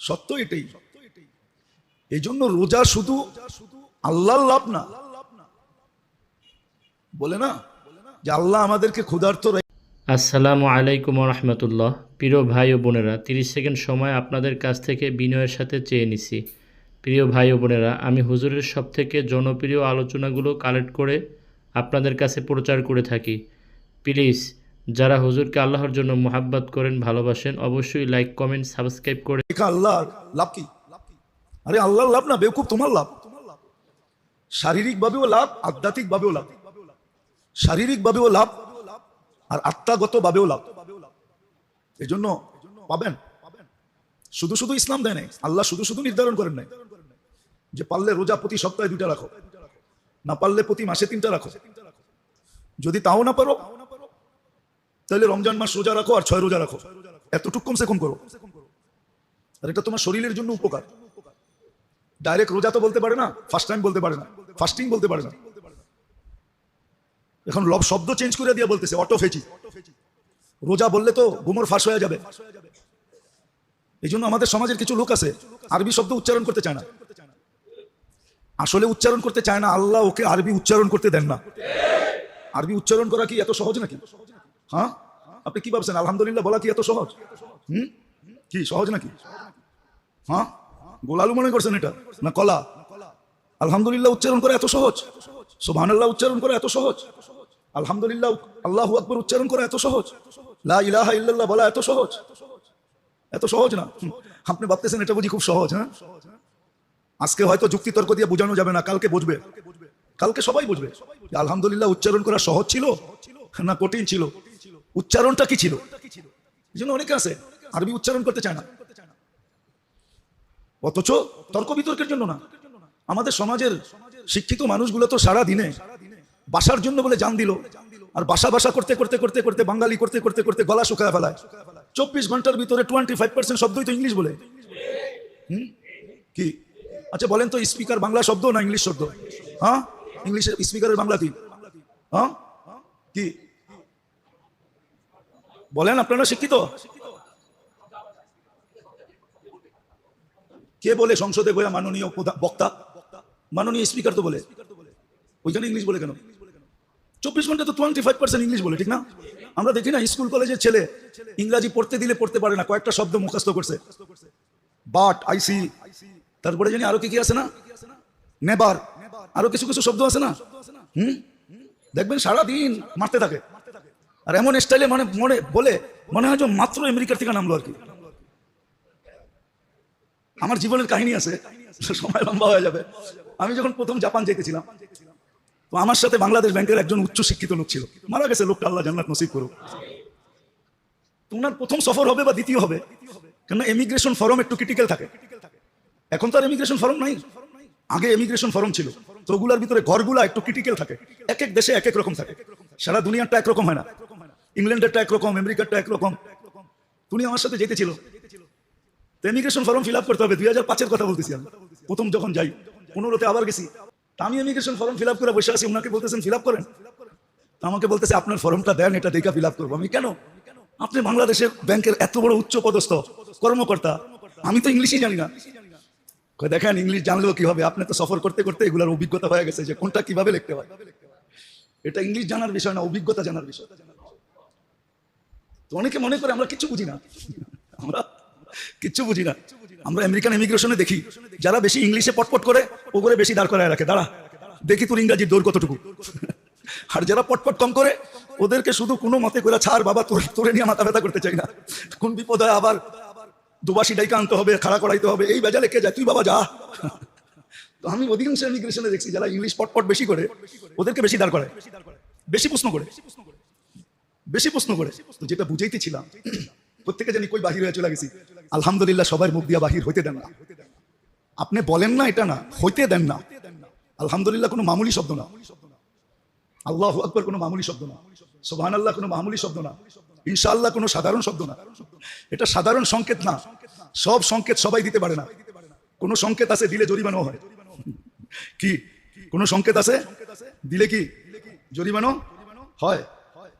সত্য এটাই। এই জন্য রোজা শুধু আল্লাহর লাভ না। বলে না? যে আল্লাহ আমাদেরকে ক্ষুধার্ত আসসালামু আলাইকুম রহমতুল্লাহ প্রিয় ভাই ও বোনেরা, তিরিশ সেকেন্ড সময় আপনাদের কাছ থেকে বিনয়ের সাথে চেয়ে নিছি। প্রিয় ভাই ও বোনেরা, আমি হুজুরের সব থেকে জনপ্রিয় আলোচনাগুলো কালেক্ট করে আপনাদের কাছে প্রচার করে থাকি। প্লিজ যারা হুজুরকে আল্লাহর জন্য মোহাব্বত করেন, ভালোবাসেন, অবশ্যই লাইক কমেন্ট সাবস্ক্রাইব করে আল্লাহর লাভ কি? আরে আল্লাহর লাভ না বেকুব তোমার লাভ। শারীরিক ভাবেও লাভ আধ্যাত্মিক ভাবেও লাভ। শারীরিক ভাবেও লাভ, আর আত্মাগত ভাবেও লাভ। এই জন্য পাবেন। শুধু শুধু ইসলাম দেয় নাই, আল্লাহ শুধু শুধু নির্ধারণ করেন নাই। যে পারলে রোজা প্রতি সপ্তাহে দুইটা রাখো, না পারলে প্রতি মাসে তিনটা রাখো। যদি তাও না পারো তাহলে রমজান মাস রোজা রাখো আর ছয় রোজা রাখো। এতটুক কমসে কম করো। আর এটা তোমার শরীরের জন্য উপকার। ডাইরেক্ট রোজা তো বলতে পারে না ফার্স্ট টাইম বলতে পারে না ফাস্টিং বলতে পারে না। এখন লব শব্দ চেঞ্জ করে দিয়ে বলতেছে, অটো ফেচি। রোজা বললে তো গুমর ফাঁস হয়ে যাবে। এই জন্য আমাদের সমাজের কিছু লোক আছে, আরবি শব্দ উচ্চারণ করতে চায় না। আসলে উচ্চারণ করতে চায় না, আল্লাহ ওকে আরবি উচ্চারণ করতে দেন না। আরবি উচ্চারণ করা কি এত সহজ নাকি? হ্যাঁ? আপনি কি ভাবছেন? আলহামদুলিল্লাহ বলা কি এত সহজ? হুম? কি, সহজ নাকি? হ্যাঁ? গোলালু মনে করছেন এটা? না কলা? আলহামদুলিল্লাহ উচ্চারণ করা এত সহজ? সুবহানাল্লাহ উচ্চারণ করা এত সহজ? আলহামদুলিল্লাহ আল্লাহ আকবার উচ্চারণ করা এত সহজ? লা ইলাহা ইল্লাল্লাহ বলা এত সহজ? এত সহজ না? আপনি ভাবতেছেন এটা বুঝি খুব সহজ হ্যাঁ? আজকে হয়তো যুক্তি তর্ক দিয়ে বোঝানো যাবে না, কালকে বুঝবে। কালকে সবাই বুঝবে আলহামদুলিল্লাহ উচ্চারণ করা সহজ ছিল না কঠিন ছিল? উচ্চারণটা কি ছিল? এই জন্য অনেকে আছে, আরবি উচ্চারণ করতে চায় না। অথচ তর্ক বিতর্কের জন্য না। আমাদের সমাজের শিক্ষিত মানুষগুলো তো সারা দিনে বাসার জন্য বলে জান দিল, আর বাসা বাসা করতে করতে করতে করতে বাঙালি করতে করতে করতে গলা শুকায় ফেলায়। চব্বিশ ঘণ্টার ভিতরে টোয়েন্টি ফাইভ পার্সেন্ট শব্দই তো ইংলিশ বলে। হুম? কি? আচ্ছা বলেন তো, স্পিকার বাংলা শব্দ না ইংলিশ শব্দ? হ্যাঁ? ইংলিশের স্পিকারের বাংলা কি? হ্যাঁ? কি? বলেন, আপনারা শিক্ষিত? কে বলে সংসদে বইয়া মাননীয় বক্তা? মাননীয় স্পিকার তো বলে। ওইখানে ইংলিশ বলে কেন? চব্বিশ ঘণ্টা তো টোয়েন্টি ফাইভ পার্সেন্ট ইংলিশ বলে, ঠিক না? আমরা দেখি না, স্কুল, কলেজের ছেলে ইংরাজি পড়তে দিলে পড়তে পারে না, কয়েকটা শব্দ মুখস্থ করছে। বাট আইসি তারপরে জানি আরও কি কি আছে না? নেবার, আরও কিছু কিছু শব্দ আছে না? হুম? দেখবেন সারাদিন মারতে থাকে। আর এমন স্টাইলে মানে মনে, বলে, মনে হয় যে মাত্র আমেরিকার থেকে নামলো আর কি। আমার জীবনের কাহিনী আছে, সময় লম্বা হয়ে যাবে। আমি যখন প্রথম জাপান যেতেছিলাম, তো আমার সাথে বাংলাদেশ ব্যাংকের একজন উচ্চ শিক্ষিত লোক ছিল। মারা গেছে লোকটা, আল্লাহ জান্নাত নসিব করুক। তো ওনার প্রথম সফর হবে বা দ্বিতীয় হবে কেন এমিগ্রেশন ফর্ম একটু ক্রিটিক্যাল থাকে। এখন তো আর এমিগ্রেশন ফর্ম নাই। আগে এমিগ্রেশন ফর্ম ছিল। তো ওগুলার ভিতরে ঘরগুলা একটু ক্রিটিক্যাল থাকে। এক এক দেশে এক এক রকম থাকে। সারা দুনিয়াটা একরকম হয় না। ইংল্যান্ডেরটা একরকম আমেরিকারটা একরকম তুমি আমার সাথে যেতেছিল তো এমিগ্রেশন ফর্ম ফিল করতে হবে, দুই হাজার কথা বলতেছি আমি। প্রথম যখন যাই, পনেরোতে আবার গেছি। আমি এমিগ্রেশন ফর্ম ফিল করে বসে আছি ওনাকে বলতেছেন ফিল করেন। আমাকে বলতেছে, আপনার ফর্মটা দেন, এটা দেখে ফিল আপ করব। আমি, কেন? আপনি বাংলাদেশের ব্যাংকের এত বড় উচ্চ পদস্থ, কর্মকর্তা। আমি তো ইংলিশই জানি না। দেখেন ইংলিশ জানলেও কি হবে? আপনি তো সফর করতে করতে এগুলোর অভিজ্ঞতা হয়ে গেছে যে কোনটা কীভাবে লিখতে হয়। এটা ইংলিশ জানার বিষয় না, অভিজ্ঞতা জানার বিষয়। তো অনেকে মনে করে আমরা কিচ্ছু বুঝি না। আমরা কিচ্ছু বুঝি না। আমরা আমেরিকান ইমিগ্রেশনে দেখি, যারা বেশি ইংলিশে পটপট করে, ও করে বেশি দাঁড় করায় রাখে। দাঁড়া, দেখি তোর ইংরাজির দৌড় কতটুকু। আর যারা পটপট কম করে, ওদেরকে শুধু কোনো মতে করে ছাড় বাবা, তোর, তোরে নিয়ে মাথা ব্যথা করতে চাই না। কোন বিপদ আবার দুবাসী ডাইকা আনতে হবে, খাড়া করাইতে হবে, এই বেজা লেখে যায়? তুই বাবা যা। তো আমি অধিকাংশ ইমিগ্রেশনে দেখছি, যারা ইংলিশ পটপট বেশি করে, ওদেরকে বেশি দাঁড় করায়, বেশি প্রশ্ন করে। বেশি প্রশ্ন করে, যেটা বুঝাইতেছিলাম প্রত্যেকে জানি কই বাহির হয়ে চলে গেছি। আলহামদুলিল্লাহ সবার মুখ দিয়া বাহির হইতে দেন না। আপনি বলেন না এটা না, হইতে দেন না। আলহামদুলিল্লাহ কোনো মামুলি শব্দ না। আল্লাহ আকবর কোনো মামুলি শব্দ না। সোহান আল্লাহ কোনো মামুলি শব্দ না। ইনশাআল্লাহ কোনো সাধারণ শব্দ না। এটা সাধারণ সংকেত না। সব সংকেত সবাই দিতে পারে না। কোনো সংকেত আছে, দিলে জরিমানো হয়। কি? কোনো সংকেত আছে? দিলে কি? জরিমানো হয়?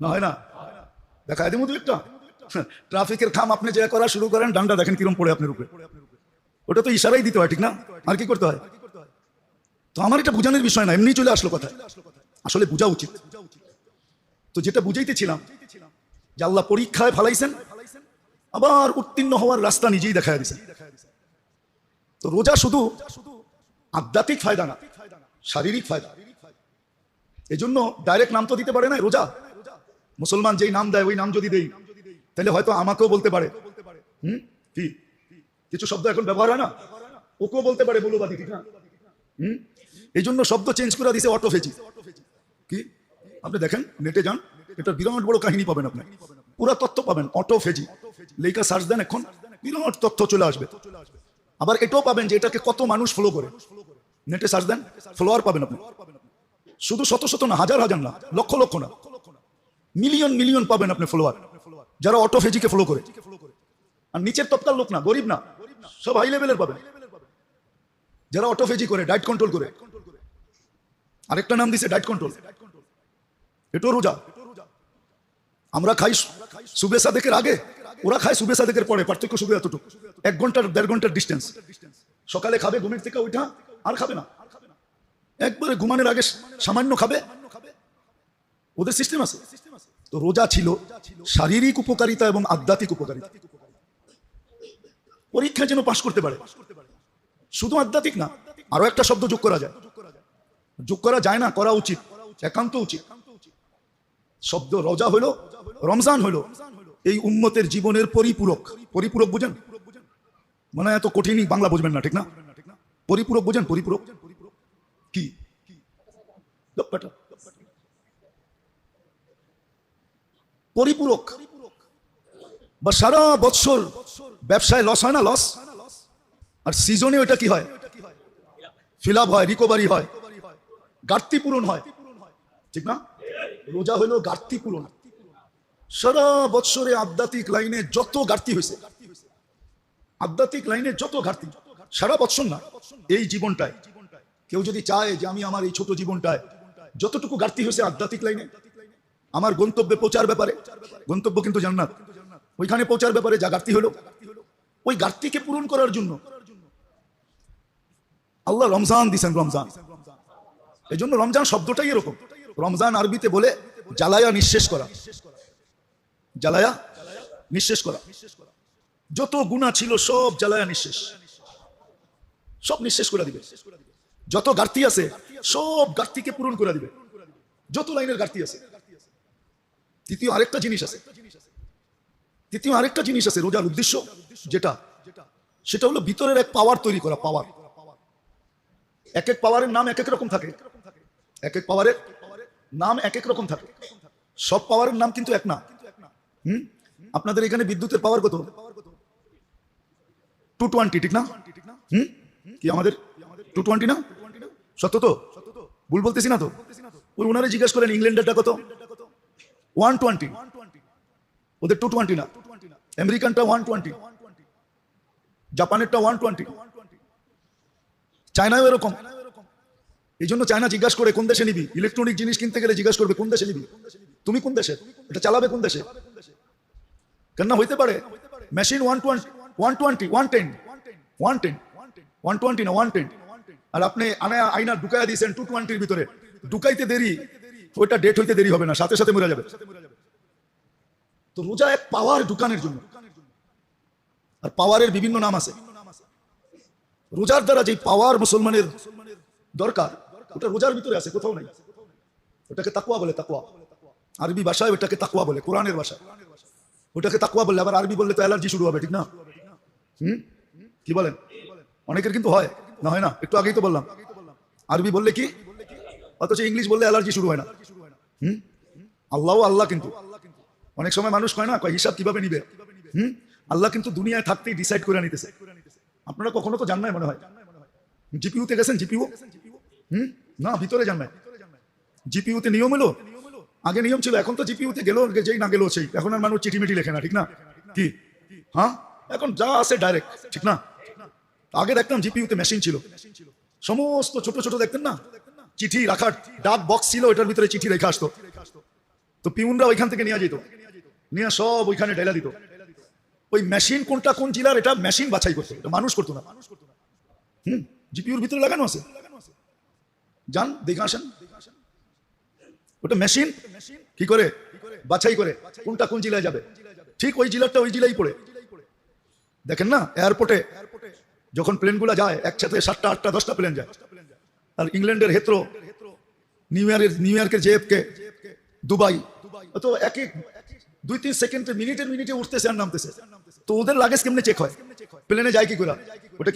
না হয় না? দেখা দেবো দু একটা ট্রাফিকের খাম আপনি যে করা শুরু করেন, ডান্ডা দেখেন কিরম পড়ে আপনার উপরে। ওটা তো ইশারাই দিতে হয়, ঠিক না? আর কি করতে হয়? তো আমার এটা বোঝানোর বিষয় না, এমনি চলে আসলো কথা আসলে বোঝা উচিত। তো যেটা বুঝাইতেছিলাম, যে আল্লাহ পরীক্ষায় ফালাইছেন, আবার উত্তীর্ণ হওয়ার রাস্তা নিজেই দেখা দিয়েছেন তো রোজা শুধু আধ্যাত্মিক ফায়দা না, শারীরিক ফায়দা। এই জন্য ডাইরেক্ট নাম তো দিতে পারে না রোজা। মুসলমান যেই নাম দেয়, ওই নাম যদি দেই, তাহলে হয়তো আমাকেও বলতে পারে। হুম? কি? কিছু শব্দ এখন ব্যবহার হয় না? ওকেও বলতে পারে বলুবাদি, ঠিক হুম? এই জন্য শব্দ চেঞ্জ করে দিছে অটোফেজি কি? আপনি দেখেন, নেটে যান, এটা বিরাট বড় কাহিনী পাবেন আপনি। পুরো তথ্য পাবেন অটোফেজি লেখা সার্চ দেন এখন, বিরাট তথ্য চলে আসবে। আবার এটাও পাবেন যে এটাকে কত মানুষ ফলো করে। নেটে সার্চ দেন ফলোয়ার পাবেন আপনি। শুধু শত শত না, হাজার হাজার না, লক্ষ লক্ষ না। মিলিয়ন মিলিয়ন পাবেন আপনি ফলোয়ার যারা অটোফেজিকে ফলো করে। আর নিচের তপকার লোক না, গরিব না, সব হাই লেভেলের পাবেন। যারা অটোফেজি করে ডায়েট কন্ট্রোল করে। আরেকটা নাম দিছে ডায়েট কন্ট্রোল এটাও রোজা। আমরা খাই সুবে সাদেকের আগে, ওরা খায় সুবে সাদেকের পরে, পার্থক্য শুধু এতটুকু। এক ঘণ্টার, দেড় ঘণ্টার ডিস্টেন্স সকালে খাবে, ঘুমের থেকে ওইটা আর খাবে না। একবারে ঘুমানোর আগে সামান্য খাবে ওদের সিস্টেম আছে। তো রোজা ছিল, শারীরিক উপকারিতা এবং আধ্যাত্মিক উপকারিতা। পরীক্ষায় যেন পাশ করতে পারে। শুধু আধ্যাত্মিক না, আরও একটা শব্দ যোগ করা যায়। যোগ করা যায় না, করা উচিত, একান্ত উচিত। শব্দ রোজা হলো, রমজান হলো, এই উম্মতের জীবনের পরিপূরক। পরিপূরক বুঝেন? মানে এত কঠিনই বাংলা বুঝবেন না, ঠিক না? পরিপূরক বুঝেন? পরিপূরক। কি। পরিপূরক। বা সারা বৎসর ব্যবসায় লস হয় না লস আর সিজনে ওটা কি হয়? ফিল হয় রিকভারি হয়। ঘাটতি পূরণ হয়। ঠিক না? রোজা হলো ঘাটতি পূরণ। সারা বৎসরে আধ্যাত্মিক লাইনে যত ঘাটতি হয়েছে, আধ্যাত্মিক লাইনে যত ঘাটতি, সারা বৎসর না, এই জীবনটায়। কেউ যদি চায় যে আমি আমার এই ছোট জীবনটায় যতটুকু ঘাটতি হয়েছে আধ্যাত্মিক লাইনে আমার গন্তব্যে পৌঁছার ব্যাপারে। গন্তব্য কিন্তু জান্নাত। ওইখানে পৌঁছার ব্যাপারে যা ঘাটতি হলো, ওই ঘাটতিকে পূরণ করার জন্য। আল্লাহ রমজান দিছেন রমজান। এই জন্য রমজান শব্দটাই এরকম। রমজান আরবিতে বলে জ্বালায়া নিঃশেষ করা। জ্বালায়া নিঃশেষ করা। যত গুণা ছিল সব জ্বালায়া নিঃশেষ। সব নিঃশেষ করে দিবে। যত ঘাটতি আছে, সব ঘাটতিকে পূরণ করে দিবে। যত লাইনের ঘাটতি আছে। তৃতীয় আরেকটা জিনিস আছে। তৃতীয় আরেকটা জিনিস আছে রোজার উদ্দেশ্য, যেটা, সেটা হলো ভিতরের এক পাওয়ার তৈরি করা পাওয়ার এক এক পাওয়ারের নাম এক এক রকম থাকে। এক এক পাওয়ারের নাম এক এক রকম থাকে। সব পাওয়ারের নাম কিন্তু এক না। হুম? আপনাদের এখানে বিদ্যুতের পাওয়ার কত? টু টোয়েন্টি ঠিক না? হুম? কি আমাদের টু টোয়েন্টি না? সত্য তো? ভুল বলতেছি না তো? ওই ওনারে জিজ্ঞেস করেন ইংল্যান্ডেরটা কত? ওয়ান টোয়েন্টি ওদের টু টোয়েন্টি না। আমেরিকানটা ওয়ান টোয়েন্টি জাপানেরটা ওয়ান টোয়েন্টি চায়নাও এরকম। এই জন্য চায়না জিজ্ঞাসা করে, কোন দেশে নিবি? ইলেকট্রনিক জিনিস কিনতে গেলে জিজ্ঞাসা করবে, কোন দেশে নিবি? তুমি কোন দেশে? এটা চালাবে কোন দেশে? কেন হইতে পারে machine one twenty one twenty one ten one ten one twenty না ওয়ান টেন আর আপনি আনা আইনা ঢুকাইয়া দিয়েছেন টু টোয়েন্টির ভিতরে। ঢুকাইতে দেরি। ওইটা ডেট হইতে দেরি হবে না, সাথে সাথে মরে যাবে। তো রোজা এক পাওয়ার ঢুকানোর জন্য। আর পাওয়ারের বিভিন্ন নাম আছে। রোজার দ্বারা যে পাওয়ার মুসলমানের দরকার, ওটা রোজার ভিতরে আছে, কোথাও নাই। ওটাকে তাকুয়া বলে তাকুয়া আরবি ভাষায় ওটাকে তাকুয়া বলে, কোরআনের ভাষায়। ওটাকে তাকুয়া বললে, আবার আরবি বললে তো অ্যালার্জি শুরু হবে, ঠিক না? হুম? কি বলেন? অনেকের কিন্তু হয়, না হয় না? একটু আগেই তো বললাম। আরবি বললে কি? অথচ ইংলিশ বললে অ্যালার্জি শুরু হয় না। হুম? আল্লাহ আল্লাহ কিন্তু। অনেক সময় মানুষ কয় না, কয় হিসাব কীভাবে নিবে? হুম? আল্লাহ কিন্তু দুনিয়ায় থাকতেই ডিসাইড করে নিতেছে। আপনারা কখনো তো জান নাই মনে হয়। জিপিউতে গেছেন জিপিউ হুম? না, ভিতরে যান নাই জিপিউতে নিয়ম এলো আগে নিয়ম ছিল, এখন তো জিপিউতে গেল, যেই না গেল সেই। এখন আর মানুষ চিঠি চিঠিমিটি লেখে না, ঠিক না? কি? হ্যাঁ? এখন যা আছে ডাইরেক্ট ঠিক না? আগে দেখতাম জিপিউতে মেশিন ছিল। সমস্ত ছোট ছোট দেখতেন না? চিঠি রাখার ডাক বক্স ছিল ওটার ভিতরে চিঠি রেখে আসতো। তো পিউনরা ওইখান থেকে নিয়ে যেত। নিয়ে সব ওইখানে ঢেলা দিত। ওই মেশিন কোনটা, কোন জেলার, এটা মেশিন বাছাই করতো। এটা মানুষ করতো না। হুম জিপিউর ভিতরে লাগানো আছে। যান, দেখে আসেন। ওটা মেশিন কি করে? বাছাই করে। কোনটা কোন জেলায় যাবে? ঠিক ওই জেলারটা ওই জেলায় পড়ে। দেখেন না এয়ারপোর্টে যখন প্লেনগুলো যায়, একসাথে সাতটা, আটটা, দশটা প্লেন যায়। আর ইংল্যান্ডের হেত্রো নিউ ইয়র্কের নিউ ইয়র্কের জেএফকে, দুবাই। তো এক এক দুই তিন সেকেন্ডে, মিনিটের মিনিটে উঠতেছে আর নামতেছে। তো ওদের লাগেজ কেমনে চেক হয়? প্লেনে যায় কি করে? ওটা